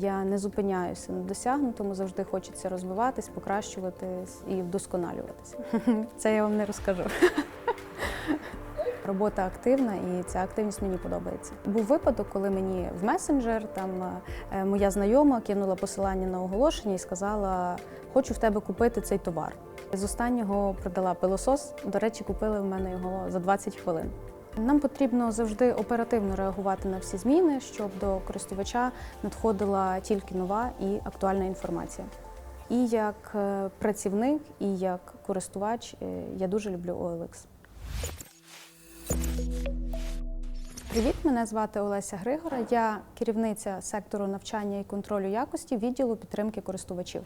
Я не зупиняюся на досягнутому, завжди хочеться розвиватись, покращуватись і вдосконалюватися. Це я вам не розкажу. Робота активна і ця активність мені подобається. Був випадок, коли мені в месенджер там е, моя знайома кинула посилання на оголошення і сказала: Хочу в тебе купити цей товар. З останнього продала пилосос. До речі, купили в мене його за 20 хвилин. Нам потрібно завжди оперативно реагувати на всі зміни, щоб до користувача надходила тільки нова і актуальна інформація. І як е, працівник, і як користувач е, я дуже люблю OLX. Привіт, мене звати Олеся Григора. Я керівниця сектору навчання і контролю якості відділу підтримки користувачів.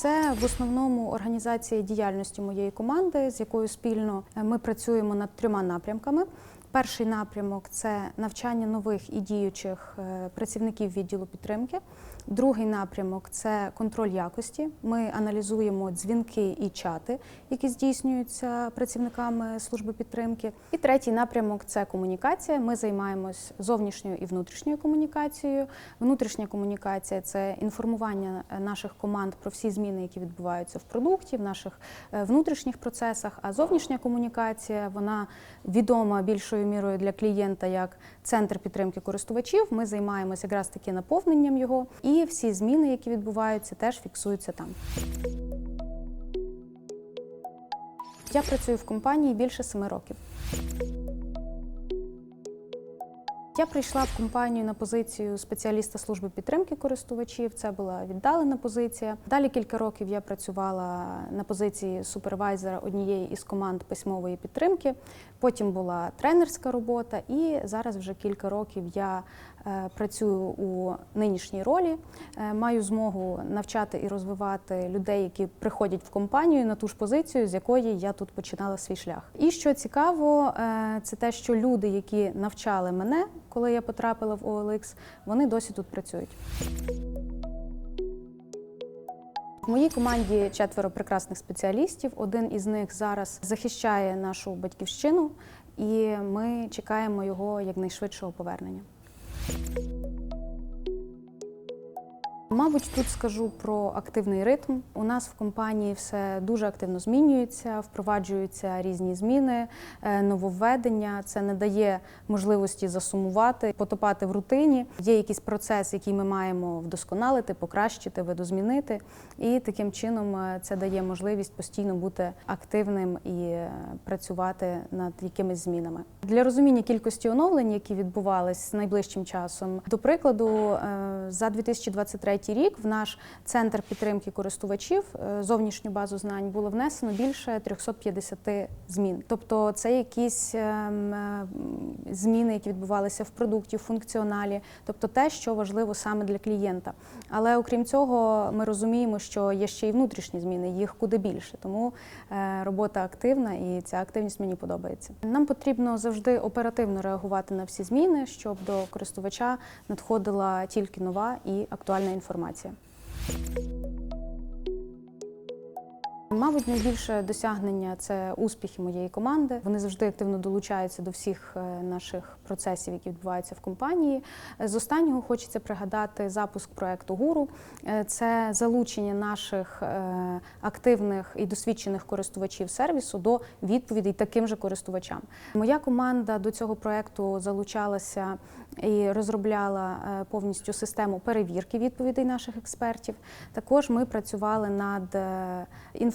Це в основному організація діяльності моєї команди, з якою спільно е, ми працюємо над трьома напрямками. Перший напрямок це навчання нових і діючих е, працівників відділу підтримки. Другий напрямок це контроль якості. Ми аналізуємо дзвінки і чати, які здійснюються працівниками служби підтримки. І третій напрямок це комунікація. Ми займаємось зовнішньою і внутрішньою комунікацією. Внутрішня комунікація це інформування наших команд про всі зміни, які відбуваються в продукті, в наших е, внутрішніх процесах. А зовнішня комунікація вона відома більшою мірою для клієнта як центр підтримки користувачів. Ми займаємося якраз таки наповненням його, і всі зміни, які відбуваються, теж фіксуються там. Я працюю в компанії більше семи років. Я прийшла в компанію на позицію спеціаліста служби підтримки користувачів. Це була віддалена позиція. Далі кілька років я працювала на позиції супервайзера однієї із команд письмової підтримки. Потім була тренерська робота, і зараз вже кілька років я е, працюю у нинішній ролі. Е, Маю змогу навчати і розвивати людей, які приходять в компанію на ту ж позицію, з якої я тут починала свій шлях. І що цікаво, е, це те, що люди, які навчали мене, коли я потрапила в OLX, вони досі тут працюють. В моїй команді четверо прекрасних спеціалістів. Один із них зараз захищає нашу батьківщину, і ми чекаємо його якнайшвидшого повернення. Мабуть, тут скажу про активний ритм. У нас в компанії все дуже активно змінюється, впроваджуються різні зміни, е, нововведення. Це не дає можливості засумувати, потопати в рутині. Є якийсь процес, який ми маємо вдосконалити, покращити, видозмінити. І таким чином е, це дає можливість постійно бути активним і е, працювати над якимись змінами. Для розуміння кількості оновлень, які відбувались найближчим часом, до прикладу, за 2023 рік в наш центр підтримки користувачів е, зовнішню базу знань було внесено більше 350 змін. Тобто, це якісь ем, е, зміни, які відбувалися в продукті, в функціоналі, тобто те, що важливо саме для клієнта. Але окрім цього, ми розуміємо, що є ще й внутрішні зміни, їх куди більше. Тому е, робота активна і ця активність мені подобається. Нам потрібно завжди оперативно реагувати на всі зміни, щоб до користувача надходила тільки нова і актуальна інформація інформація. Мабуть, найбільше досягнення це успіхи моєї команди. Вони завжди активно долучаються до всіх е, наших процесів, які відбуваються в компанії. З останнього хочеться пригадати запуск проекту Гуру. Е, Це залучення наших е, активних і досвідчених користувачів сервісу до відповідей таким же користувачам. Моя команда до цього проекту залучалася і розробляла повністю систему перевірки відповідей наших експертів. Також ми працювали над е,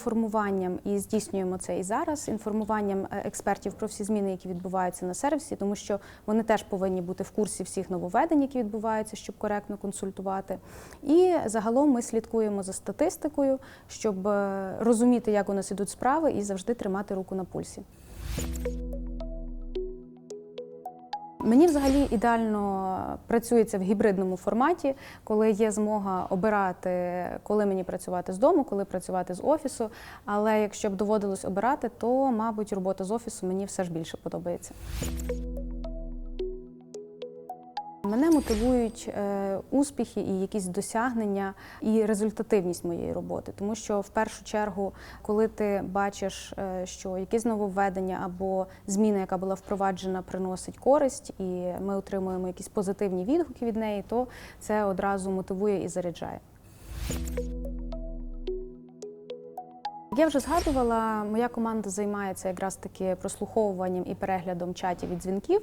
інформуванням і здійснюємо це і зараз. Інформуванням е, експертів про всі зміни, які відбуваються на сервісі, тому що вони теж повинні бути в курсі всіх нововведень, які відбуваються, щоб коректно консультувати. І загалом ми слідкуємо за статистикою, щоб е, розуміти, як у нас ідуть справи, і завжди тримати руку на пульсі. Мені взагалі ідеально працюється в гібридному форматі, коли є змога обирати, коли мені працювати з дому, коли працювати з офісу. Але якщо б доводилось обирати, то, мабуть, робота з офісу мені все ж більше подобається. Мене мотивують е, успіхи і якісь досягнення і результативність моєї роботи, тому що в першу чергу, коли ти бачиш, е, що якесь нововведення або зміна, яка була впроваджена, приносить користь, і ми отримуємо якісь позитивні відгуки від неї, то це одразу мотивує і заряджає. Я вже згадувала, моя команда займається якраз таки прослуховуванням і переглядом чатів і дзвінків.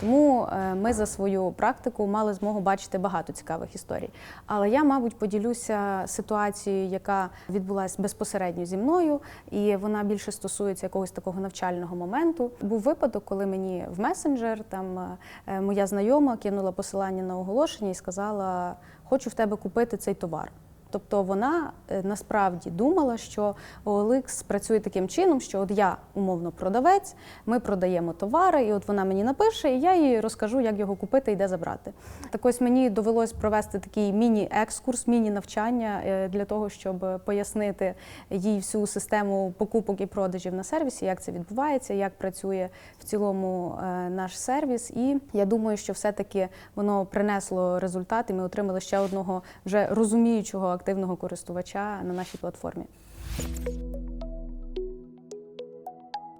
Тому е, ми за свою практику мали змогу бачити багато цікавих історій. Але я, мабуть, поділюся ситуацією, яка відбулася безпосередньо зі мною, і вона більше стосується якогось такого навчального моменту. Був випадок, коли мені в месенджер там е, моя знайома кинула посилання на оголошення і сказала: Хочу в тебе купити цей товар. Тобто вона е, насправді думала, що OLX працює таким чином, що от я умовно продавець, ми продаємо товари, і от вона мені напише, і я їй розкажу, як його купити і де забрати. Так ось мені довелось провести такий міні-екскурс, міні-навчання е, для того, щоб пояснити їй всю систему покупок і продажів на сервісі, як це відбувається, як працює в цілому е, наш сервіс. І я думаю, що все-таки воно принесло результат, і ми отримали ще одного вже розуміючого активного користувача на нашій платформі.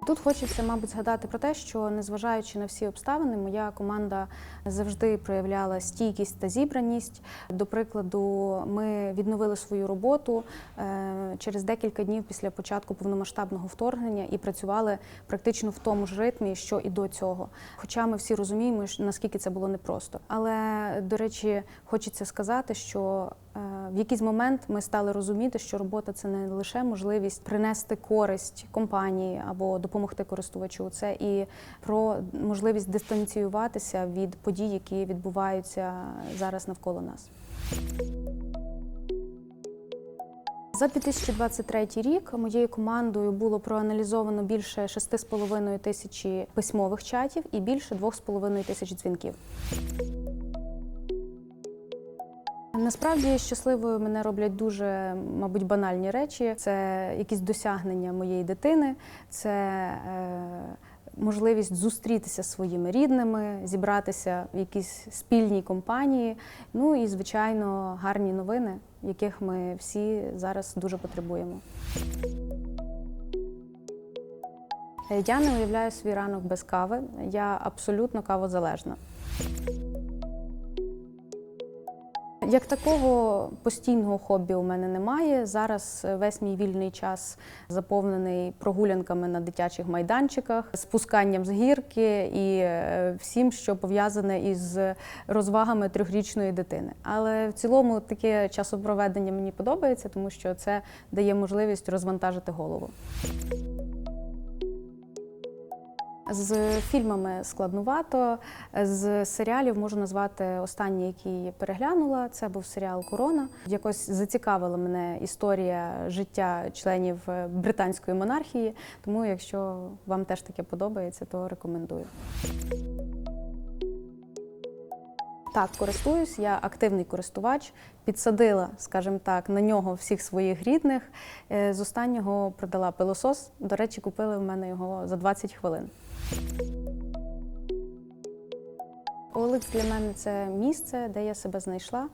Тут хочеться, мабуть, згадати про те, що незважаючи на всі обставини, моя команда завжди проявляла стійкість та зібраність. До прикладу, ми відновили свою роботу е, через декілька днів після початку повномасштабного вторгнення і працювали практично в тому ж ритмі, що і до цього. Хоча ми всі розуміємо, наскільки це було непросто. Але до речі, хочеться сказати, що в якийсь момент ми стали розуміти, що робота це не лише можливість принести користь компанії або допомогти користувачу, це і про можливість дистанціюватися від подій, які відбуваються зараз навколо нас. За 2023 рік моєю командою було проаналізовано більше 6,5 тисячі письмових чатів і більше 2,5 тисяч дзвінків. Насправді щасливою мене роблять дуже, мабуть, банальні речі. Це якісь досягнення моєї дитини, це е, можливість зустрітися зі своїми рідними, зібратися в якійсь спільній компанії. Ну і, звичайно, гарні новини, яких ми всі зараз дуже потребуємо. Е, Я не уявляю свій ранок без кави. Я абсолютно кавозалежна. Як такого постійного хобі у мене немає. Зараз весь мій вільний час заповнений прогулянками на дитячих майданчиках, спусканням з гірки і е, всім, що пов'язане із розвагами трьохрічної дитини. Але в цілому таке часопроведення мені подобається, тому що це дає можливість розвантажити голову. З фільмами складнувато. З серіалів можу назвати останній, який переглянула. Це був серіал Корона. Якось зацікавила мене історія життя членів е, британської монархії. Тому, якщо вам теж таке подобається, то рекомендую. Так, користуюсь, я активний користувач. Підсадила, скажімо так, на нього всіх своїх рідних. Е, З останнього продала пилосос. До речі, купили в мене його за 20 хвилин. OLX для мене це місце, де я себе знайшла.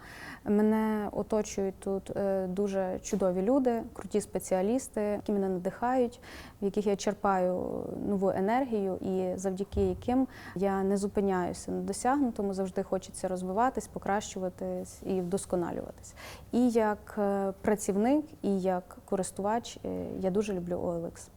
Мене оточують тут е, дуже чудові люди, круті спеціалісти, які мене надихають, в яких я черпаю нову енергію, і завдяки яким я не зупиняюся на досягнутому, завжди хочеться розвиватись, покращуватись і вдосконалюватись. І як е, працівник, і як користувач е, я дуже люблю OLX.